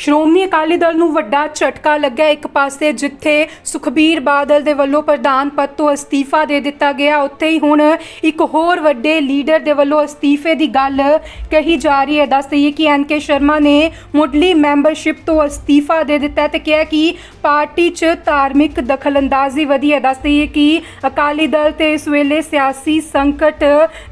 ਸ਼੍ਰੋਮਣੀ ਅਕਾਲੀ ਦਲ ਨੂੰ ਵੱਡਾ ਝਟਕਾ ਲੱਗਾ ਇੱਕ ਪਾਸੇ, ਜਿੱਥੇ ਸੁਖਬੀਰ ਬਾਦਲ ਦੇ ਵੱਲੋਂ ਪ੍ਰਧਾਨ ਪਦ ਤੋਂ ਅਸਤੀਫਾ ਦੇ ਦਿੱਤਾ ਗਿਆ, ਉੱਥੇ ਹੀ ਹੁਣ ਇੱਕ ਹੋਰ ਵੱਡੇ ਲੀਡਰ ਦੇ ਵੱਲੋਂ ਅਸਤੀਫੇ ਦੀ ਗੱਲ ਕਹੀ ਜਾ ਰਹੀ ਹੈ। ਦੱਸ ਦਈਏ ਕਿ ਐਨਕੇ ਸ਼ਰਮਾ ਨੇ ਮੁੱਢਲੀ ਮੈਂਬਰਸ਼ਿਪ ਤੋਂ ਅਸਤੀਫਾ ਦੇ ਦਿੱਤਾ ਹੈ ਤੇ ਕਿਹਾ ਕਿ ਪਾਰਟੀ 'ਚ ਧਾਰਮਿਕ ਦਖਲਅੰਦਾਜ਼ੀ ਵਧੀ ਹੈ। ਦੱਸ ਦਈਏ ਕਿ ਅਕਾਲੀ ਦਲ ਤੇ ਇਸ ਵੇਲੇ ਸਿਆਸੀ ਸੰਕਟ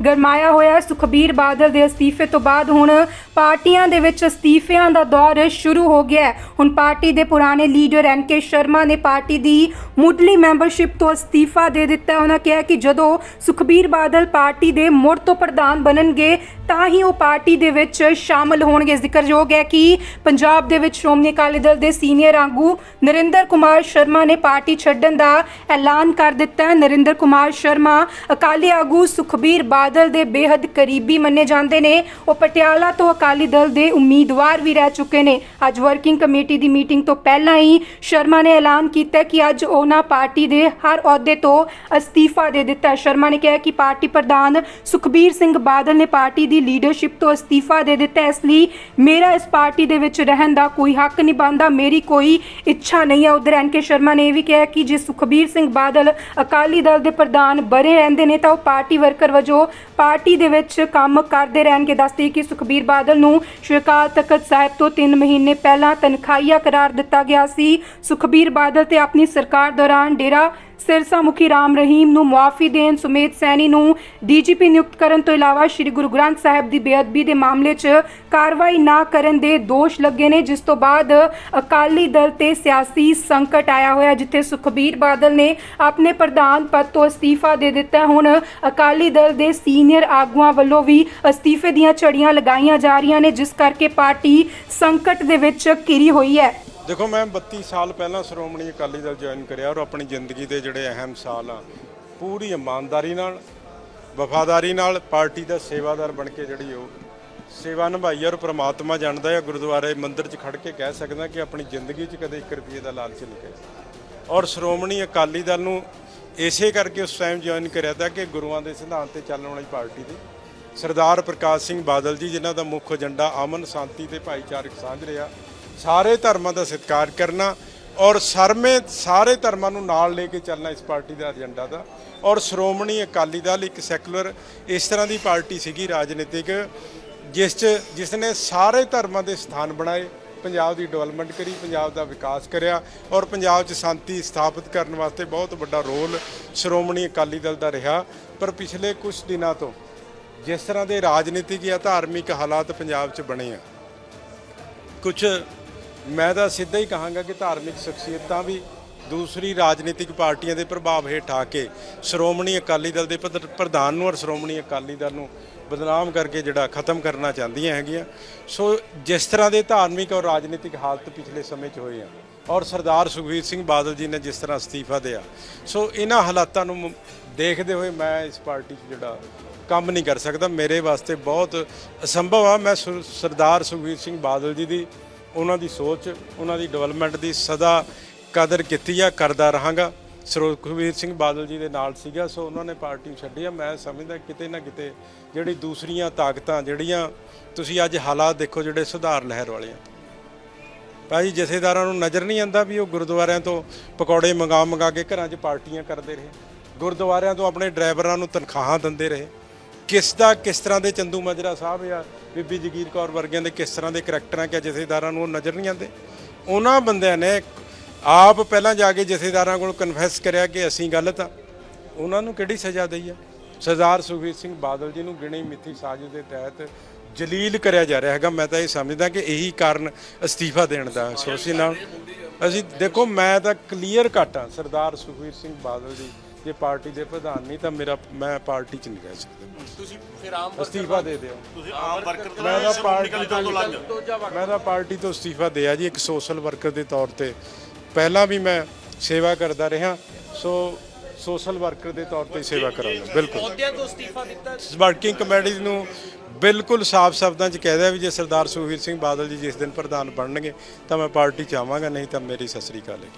ਗਰਮਾਇਆ ਹੋਇਆ ਸੁਖਬੀਰ ਬਾਦਲ ਦੇ ਅਸਤੀਫੇ ਤੋਂ ਬਾਅਦ ਹੁਣ ਪਾਰਟੀਆਂ ਦੇ ਵਿੱਚ ਅਸਤੀਫਿਆਂ ਦਾ ਦੌਰ ਸ਼ੁਰੂ ਹੋ ਗਿਆ ਹੁਣ ਪਾਰਟੀ ਦੇ ਪੁਰਾਣੇ ਲੀਡਰ ਐਨ ਕੇ ਸ਼ਰਮਾ ਨੇ ਪਾਰਟੀ ਦੀ ਮੁੱਢਲੀ ਮੈਂਬਰਸ਼ਿਪ ਤੋਂ ਅਸਤੀਫਾ ਦੇ ਦਿੱਤਾ ਉਹਨਾਂ ਕਿਹਾ ਕਿ ਜਦੋਂ ਸੁਖਬੀਰ ਬਾਦਲ ਪਾਰਟੀ ਦੇ ਮੁੜ ਤੋਂ ਪ੍ਰਧਾਨ ਬਣਨਗੇ, ਤਾਂ ਹੀ ਉਹ ਪਾਰਟੀ ਦੇ ਵਿੱਚ ਸ਼ਾਮਲ ਹੋਣਗੇ। ਜ਼ਿਕਰਯੋਗ ਹੈ ਕਿ ਪੰਜਾਬ ਦੇ ਵਿੱਚ ਸ਼੍ਰੋਮਣੀ ਅਕਾਲੀ ਦਲ ਦੇ ਸੀਨੀਅਰ ਆਗੂ ਨਰਿੰਦਰ ਕੁਮਾਰ ਸ਼ਰਮਾ ਨੇ ਪਾਰਟੀ ਛੱਡਣ ਦਾ ਐਲਾਨ ਕਰ ਦਿੱਤਾ ਹੈ। ਨਰਿੰਦਰ ਕੁਮਾਰ ਸ਼ਰਮਾ ਅਕਾਲੀ ਆਗੂ ਸੁਖਬੀਰ ਬਾਦਲ ਦੇ ਬੇहद ਕਰੀਬੀ ਮੰਨੇ ਜਾਂਦੇ ਨੇ। ਉਹ ਪਟਿਆਲਾ ਤੋਂ ਅਕਾਲੀ ਦਲ ਦੇ ਉਮੀਦਵਾਰ ਵੀ ਰਹਿ ਚੁੱਕੇ ਨੇ। ਅੱਜ ਵਰਕਿੰਗ ਕਮੇਟੀ ਦੀ ਮੀਟਿੰਗ ਤੋਂ ਪਹਿਲਾਂ ਹੀ ਸ਼ਰਮਾ ਨੇ ਐਲਾਨ ਕੀਤਾ ਕਿ ਅੱਜ ਉਹਨਾਂ ਪਾਰਟੀ ਦੇ ਹਰ ਅਹੁਦੇ ਤੋਂ ਅਸਤੀਫਾ ਦੇ ਦਿੱਤਾ। ਸ਼ਰਮਾ ਨੇ ਕਿਹਾ ਕਿ ਪਾਰਟੀ ਪ੍ਰਧਾਨ ਸੁਖਬੀਰ ਸਿੰਘ ਬਾਦਲ ਨੇ ਪਾਰਟੀ ਦੀ ਲੀਡਰਸ਼ਿਪ ਤੋਂ ਅਸਤੀਫਾ ਦੇ ਦਿੱਤਾ। ਇਸ ਲਈ ਮੇਰਾ ਇਸ ਪਾਰਟੀ ਦੇ ਵਿੱਚ ਰਹਿਣ ਦਾ ਕੋਈ ਹੱਕ ਨਹੀਂ ਬਣਦਾ, ਮੇਰੀ ਕੋਈ ਇੱਛਾ ਨਹੀਂ ਹੈ ਉਧਰ ਐਨਕੇ ਸ਼ਰਮਾ ਨੇ ਇਹ ਵੀ ਕਿਹਾ ਕਿ ਜੇ ਸੁਖਬੀਰ ਸਿੰਘ ਬਾਦਲ ਅਕਾਲੀ ਦਲ ਦੇ ਪ੍ਰਧਾਨ ਬਣੇ ਰਹਿੰਦੇ ਨੇ ਤਾਂ ਉਹ ਪਾਰਟੀ ਵਰਕਰ ਵਜੋਂ ਪਾਰਟੀ ਦੇ ਵਿੱਚ ਕੰਮ ਕਰਦੇ ਰਹਿਣਗੇ। ਦੱਸਦੇ ਕਿ ਸੁਖਬੀਰ ਬਾਦਲ ਨੂੰ ਸ਼੍ਰੀ ਅਕਾਲ ਤਖਤ ਸਾਹਿਬ ਤੋਂ 3 ਮਹੀਨੇ ਪਹਿਲਾਂ ਤਨਖਾਹੀਆ ਕਰਾਰ ਦਿੱਤਾ ਗਿਆ ਸੀ। ਸੁਖਬੀਰ ਬਾਦਲ ਤੇ ਆਪਣੀ ਸਰਕਾਰ ਦੌਰਾਨ ਡੇਰਾ ਸਿਰਸਾ ਮੁਖੀ ਰਾਮ ਰਹੀਮ ਨੂੰ ਮੁਆਫੀ ਦੇਣ ਸੁਮੇਧ ਸੈਣੀ ਨੂੰ ਡੀਜੀਪੀ ਨਿਯੁਕਤ ਕਰਨ ਤੋਂ ਇਲਾਵਾ ਸ੍ਰੀ ਗੁਰੂ ਗ੍ਰੰਥ ਸਾਹਿਬ ਦੀ ਬੇਅਦਬੀ ਦੇ ਮਾਮਲੇ 'ਚ ਕਾਰਵਾਈ ਨਾ ਕਰਨ ਦੇ ਦੋਸ਼ ਲੱਗੇ ਨੇ, ਜਿਸ ਤੋਂ ਬਾਅਦ ਅਕਾਲੀ ਦਲ ਤੇ ਸਿਆਸੀ ਸੰਕਟ ਆਇਆ ਹੋਇਆ, ਜਿੱਥੇ ਸੁਖਬੀਰ ਬਾਦਲ ਨੇ ਆਪਣੇ ਪ੍ਰਧਾਨ ਪਦ ਤੋਂ ਅਸਤੀਫਾ ਦੇ ਦਿੱਤਾ। ਹੁਣ ਅਕਾਲੀ ਦਲ ਦੇ ਸੀਨੀਅਰ ਆਗੂਆਂ ਵੱਲੋਂ ਵੀ ਅਸਤੀਫੇ ਦੀਆਂ ਝੜੀਆਂ ਲਗਾਈਆਂ ਜਾ ਰਹੀਆਂ ਨੇ, ਜਿਸ ਕਰਕੇ ਪਾਰਟੀ ਸੰਕਟ ਦੇ ਵਿੱਚ ਘਿਰੀ ਹੋਈ ਹੈ। ਦੇਖੋ, ਮੈਂ 32 ਸਾਲ ਪਹਿਲਾਂ ਸ਼੍ਰੋਮਣੀ ਅਕਾਲੀ ਦਲ ਜੁਆਇਨ ਕਰਿਆ ਔਰ ਆਪਣੀ ਜ਼ਿੰਦਗੀ ਦੇ ਜਿਹੜੇ ਅਹਿਮ ਸਾਲ ਆ, ਪੂਰੀ ਇਮਾਨਦਾਰੀ ਨਾਲ, ਵਫਾਦਾਰੀ ਨਾਲ ਪਾਰਟੀ ਦਾ ਸੇਵਾਦਾਰ ਬਣ ਕੇ ਜਿਹੜੀ ਉਹ ਸੇਵਾ ਨਿਭਾਈ ਔਰ ਪ੍ਰਮਾਤਮਾ ਜਾਣਦਾ ਹੈ ਗੁਰਦੁਆਰੇ ਮੰਦਿਰ 'ਚ ਖੜ ਕੇ ਕਹਿ ਸਕਦਾ ਕਿ ਆਪਣੀ ਜ਼ਿੰਦਗੀ 'ਚ ਕਦੇ 1 ਰੁਪਏ ਦਾ ਲਾਲਚ ਨਹੀਂ ਕਰਿਆ। ਔਰ ਸ਼੍ਰੋਮਣੀ ਅਕਾਲੀ ਦਲ ਨੂੰ ਇਸੇ ਕਰਕੇ ਉਸ ਟਾਈਮ ਜੁਆਇਨ ਕਰਿਆ ਤਾਂ ਕਿ ਗੁਰੂਆਂ ਦੇ ਸਿਧਾਂਤ ਤੇ ਚੱਲਣ ਵਾਲੀ ਪਾਰਟੀ ਦੀ ਸਰਦਾਰ ਪ੍ਰਕਾਸ਼ ਸਿੰਘ ਬਾਦਲ ਜੀ, ਜਿਨ੍ਹਾਂ ਦਾ ਮੁੱਖ ਏਜੰਡਾ ਅਮਨ, ਸ਼ਾਂਤੀ ਤੇ ਭਾਈਚਾਰਕ ਸਾਂਝ ਰਿਹਾ ਸਾਰੇ ਧਰਮਾਂ ਦਾ ਸਤਿਕਾਰ ਕਰਨਾ ਔਰ ਸਰਮੇ ਸਾਰੇ ਧਰਮਾਂ ਨੂੰ ਨਾਲ ਲੈ ਕੇ ਚੱਲਣਾ ਇਸ ਪਾਰਟੀ ਦਾ ਏਜੰਡਾ ਦਾ। ਔਰ ਸ਼੍ਰੋਮਣੀ ਅਕਾਲੀ ਦਲ ਇੱਕ ਸੈਕੂਲਰ ਇਸ ਤਰ੍ਹਾਂ ਦੀ ਪਾਰਟੀ ਸੀਗੀ ਰਾਜਨੀਤਿਕ, ਜਿਸ 'ਚ ਜਿਸ ਨੇ ਸਾਰੇ ਧਰਮਾਂ ਦੇ ਸਥਾਨ ਬਣਾਏ, ਪੰਜਾਬ ਦੀ ਡਿਵੈਲਪਮੈਂਟ ਕਰੀ, ਪੰਜਾਬ ਦਾ ਵਿਕਾਸ ਕਰਿਆ ਔਰ ਪੰਜਾਬ 'ਚ ਸ਼ਾਂਤੀ ਸਥਾਪਿਤ ਕਰਨ ਵਾਸਤੇ ਬਹੁਤ ਵੱਡਾ ਰੋਲ ਸ਼੍ਰੋਮਣੀ ਅਕਾਲੀ ਦਲ ਦਾ ਰਿਹਾ। ਪਰ ਪਿਛਲੇ ਕੁਝ ਦਿਨਾਂ ਤੋਂ ਜਿਸ ਤਰ੍ਹਾਂ ਦੇ ਰਾਜਨੀਤਿਕ ਜਾਂ ਧਾਰਮਿਕ ਹਾਲਾਤ ਪੰਜਾਬ 'ਚ ਬਣੇ ਆ ਕੁਝ ਮੈਂ ਤਾਂ ਸਿੱਧਾ ਹੀ ਕਹਾਂਗਾ ਕਿ ਧਾਰਮਿਕ ਸ਼ਖਸੀਅਤਾਂ ਵੀ ਦੂਸਰੀ ਰਾਜਨੀਤਿਕ ਪਾਰਟੀਆਂ ਦੇ ਪ੍ਰਭਾਵ ਹੇਠ ਆ ਕੇ ਸ਼੍ਰੋਮਣੀ ਅਕਾਲੀ ਦਲ ਦੇ ਪ੍ਰਧ- ਪ੍ਰਧਾਨ ਨੂੰ ਔਰ ਸ਼੍ਰੋਮਣੀ ਅਕਾਲੀ ਦਲ ਨੂੰ ਬਦਨਾਮ ਕਰਕੇ ਜਿਹੜਾ ਖਤਮ ਕਰਨਾ ਚਾਹੁੰਦੀਆਂ ਹੈਗੀਆਂ। ਸੋ ਜਿਸ ਤਰ੍ਹਾਂ ਦੇ ਧਾਰਮਿਕ ਔਰ ਰਾਜਨੀਤਿਕ ਹਾਲਤ ਪਿਛਲੇ ਸਮੇਂ 'ਚ ਹੋਏ ਆ ਔਰ ਸਰਦਾਰ ਸੁਖਬੀਰ ਸਿੰਘ ਬਾਦਲ ਜੀ ਨੇ ਜਿਸ ਤਰ੍ਹਾਂ ਅਸਤੀਫਾ ਦਿਆ, ਸੋ ਇਹਨਾਂ ਹਾਲਾਤਾਂ ਨੂੰ ਦੇਖਦੇ ਹੋਏ ਮੈਂ ਇਸ ਪਾਰਟੀ 'ਚ ਜਿਹੜਾ ਕੰਮ ਨਹੀਂ ਕਰ ਸਕਦਾ। ਮੇਰੇ ਵਾਸਤੇ ਬਹੁਤ ਅਸੰਭਵ ਆ। ਮੈਂ ਸੁ- ਸਰਦਾਰ ਸੁਖਬੀਰ ਸਿੰਘ ਬਾਦਲ ਜੀ ਦੀ ਉਹਨਾਂ ਦੀ ਸੋਚ, ਉਹਨਾਂ ਦੀ ਡਿਵੈਲਪਮੈਂਟ ਦੀ ਸਦਾ ਕਦਰ ਕੀਤੀ ਆ, ਕਰਦਾ ਰਹਾਂਗਾ। ਸੁਖਬੀਰ ਸਿੰਘ ਬਾਦਲ ਜੀ ਦੇ ਨਾਲ ਸੀਗਾ, ਸੋ ਉਹਨਾਂ ਨੇ ਪਾਰਟੀ ਛੱਡੀ ਆ। ਮੈਂ ਸਮਝਦਾ ਕਿਤੇ ਨਾ ਕਿਤੇ ਜਿਹੜੀ ਦੂਸਰੀਆਂ ਤਾਕਤਾਂ, ਜਿਹੜੀਆਂ ਤੁਸੀਂ ਅੱਜ ਹਾਲਾਤ ਦੇਖੋ ਜਿਹੜੇ ਸੁਧਾਰ ਲਹਿਰ ਵਾਲੇ ਵਾਲੀਆਂ ਭਾਈ ਜਥੇਦਾਰਾਂ ਨੂੰ ਨਜ਼ਰ ਨਹੀਂ ਆਂਦਾ ਵੀ ਉਹ ਗੁਰਦੁਆਰਿਆਂ ਤੋਂ ਪਕੌੜੇ ਮੰਗਾ ਮੰਗਾ ਕੇ ਘਰਾਂ 'ਚ ਪਾਰਟੀਆਂ ਕਰਦੇ ਰਹੇ। ਗੁਰਦੁਆਰਿਆਂ ਤੋਂ ਆਪਣੇ ਡਰਾਈਵਰਾਂ ਨੂੰ ਤਨਖਾਹਾਂ ਦਿੰਦੇ ਰਹੇ। ਕਿਸ ਦਾ ਕਿਸ ਤਰ੍ਹਾਂ ਦੇ ਚੰਦੂ ਮਜਰਾ ਸਾਹਿਬ ਆ ਬੀਬੀ ਜਗੀਰ ਕੌਰ ਵਰਗਿਆਂ ਦੇ ਕਿਸ ਤਰ੍ਹਾਂ ਦੇ ਕਰੈਕਟਰਾਂ ਕਿ ਜਥੇਦਾਰਾਂ ਨੂੰ ਉਹ ਨਜ਼ਰ ਨਹੀਂ ਆਉਂਦੇ? ਉਹਨਾਂ ਬੰਦਿਆਂ ਨੇ ਆਪ ਪਹਿਲਾਂ ਜਾ ਕੇ ਜਥੇਦਾਰਾਂ ਕੋਲ ਕਨਫੈਸ ਕਰਿਆ ਕਿ ਅਸੀਂ ਗਲਤ ਆ। ਉਹਨਾਂ ਨੂੰ ਕਿਹੜੀ ਸਜ਼ਾ ਦਈ ਆ? ਸਰਦਾਰ ਸੁਖਬੀਰ ਸਿੰਘ ਬਾਦਲ ਜੀ ਨੂੰ ਗਿਣੀ ਮਿੱਥੀ ਸਾਜ਼ਿਸ਼ ਦੇ ਤਹਿਤ ਜਲੀਲ ਕਰਿਆ ਜਾ ਰਿਹਾ ਹੈਗਾ। ਮੈਂ ਤਾਂ ਇਹ ਸਮਝਦਾ ਕਿ ਇਹੀ ਕਾਰਨ ਅਸਤੀਫਾ ਦੇਣ ਦਾ ਸੋਸੀ ਨਾਲ। ਅਸੀਂ ਦੇਖੋ, ਮੈਂ ਤਾਂ ਕਲੀਅਰ ਕੱਟ ਆ ਸਰਦਾਰ ਸੁਖਬੀਰ ਸਿੰਘ ਬਾਦਲ ਜੀ ਜੇ ਪਾਰਟੀ ਦੇ ਪ੍ਰਧਾਨ ਨਹੀਂ ਤਾਂ ਮੇਰਾ ਮੈਂ ਪਾਰਟੀ 'ਚ ਨਹੀਂ ਰਹਿ ਸਕਦਾ। ਤੁਸੀਂ ਫਿਰ ਆਮ ਅਸਤੀਫਾ ਦੇ ਦਿਓ। ਤੁਸੀਂ ਆਮ ਵਰਕਰ ਤੇ ਮੈਂ ਤਾਂ ਪਾਰਟੀ ਤੋਂ ਲੰਘ ਮੈਂ ਤਾਂ ਪਾਰਟੀ ਤੋਂ ਅਸਤੀਫਾ ਦਿਆ ਜੀ ਇੱਕ ਸੋਸ਼ਲ ਵਰਕਰ ਦੇ ਤੌਰ ਤੇ। ਪਹਿਲਾਂ ਵੀ ਮੈਂ ਸੇਵਾ ਕਰਦਾ ਰਿਹਾ ਸੋ ਸੋਸ਼ਲ ਵਰਕਰ ਦੇ ਤੌਰ ਤੇ ਸੇਵਾ ਕਰਾਂਗਾ ਬਿਲਕੁਲ। ਅਹੁਦਿਆਂ ਤੋਂ ਅਸਤੀਫਾ ਦਿੱਤਾ ਵਰਕਿੰਗ ਕਮੇਟੀ ਨੂੰ ਬਿਲਕੁਲ ਸਾਫ਼ ਸ਼ਬਦਾਂ 'ਚ ਕਹਿ ਦਿਆ ਵੀ ਜੇ ਸਰਦਾਰ ਸੁਖਬੀਰ ਸਿੰਘ ਬਾਦਲ ਜੀ ਜਿਸ ਦਿਨ ਪ੍ਰਧਾਨ ਬਣਨਗੇ ਤਾਂ ਮੈਂ ਪਾਰਟੀ 'ਚ ਆਵਾਂਗਾ ਨਹੀਂ ਤਾਂ ਮੇਰੀ ਸਤਿ ਸ੍ਰੀ ਅਕਾਲ ਹੈ